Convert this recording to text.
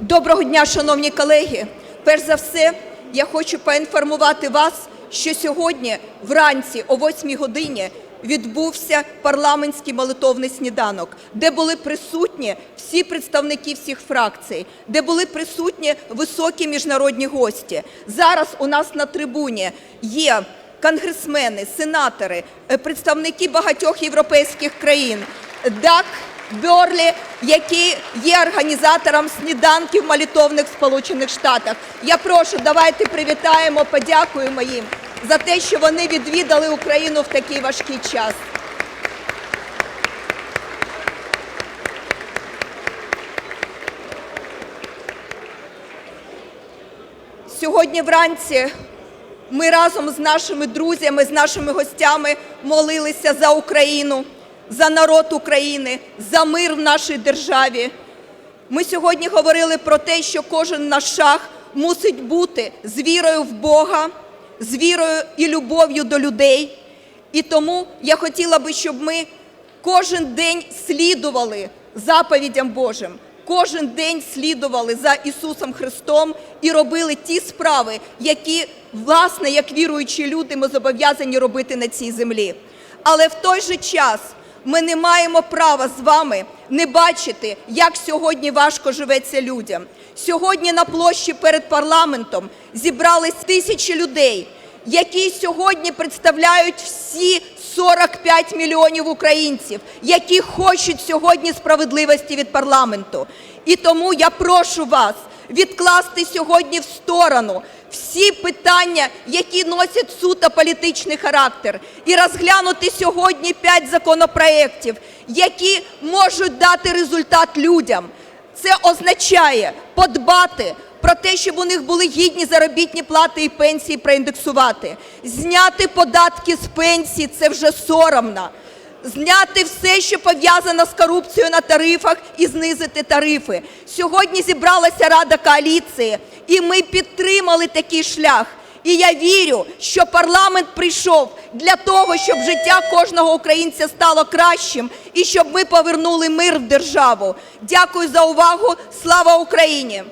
Доброго дня, шановні колеги. Перш за все, я хочу поінформувати вас, що сьогодні вранці о 8 годині відбувся парламентський молитовний сніданок, де були присутні всі представники всіх фракцій, де були присутні високі міжнародні гості. Зараз у нас на трибуні є конгресмени, сенатори, е, представники багатьох європейських країн. ДАК Берлі, який є організатором сніданків молитовних Сполучених Штатах. Я прошу, давайте привітаємо, подякуємо їм за те, що вони відвідали Україну в такий важкий час. Сьогодні вранці ми разом з нашими друзями, з нашими гостями молилися за Україну, за народ України, за мир в нашій державі. Ми сьогодні говорили про те, що кожен наш шаг мусить бути з вірою в Бога, з вірою і любов'ю до людей. І тому я хотіла би, щоб ми кожен день слідували заповідям Божим, кожен день слідували за Ісусом Христом і робили ті справи, які, власне, як віруючі люди, ми зобов'язані робити на цій землі. Але в той же час ми не маємо права з вами не бачити, як сьогодні важко живеться людям. Сьогодні на площі перед парламентом зібрались тисячі людей, які сьогодні представляють всі 45 мільйонів українців, які хочуть сьогодні справедливості від парламенту. І тому я прошу вас відкласти сьогодні в сторону всі питання, які носять суто політичний характер, і розглянути сьогодні п'ять законопроєктів, які можуть дати результат людям. Це означає подбати про те, щоб у них були гідні заробітні плати і пенсії проіндексувати. Зняти податки з пенсії – це вже соромно. Зняти все, що пов'язано з корупцією на тарифах і знизити тарифи. Сьогодні зібралася Рада коаліції, і ми підтримали такий шлях. І я вірю, що парламент прийшов для того, щоб життя кожного українця стало кращим і щоб ми повернули мир в державу. Дякую за увагу. Слава Україні!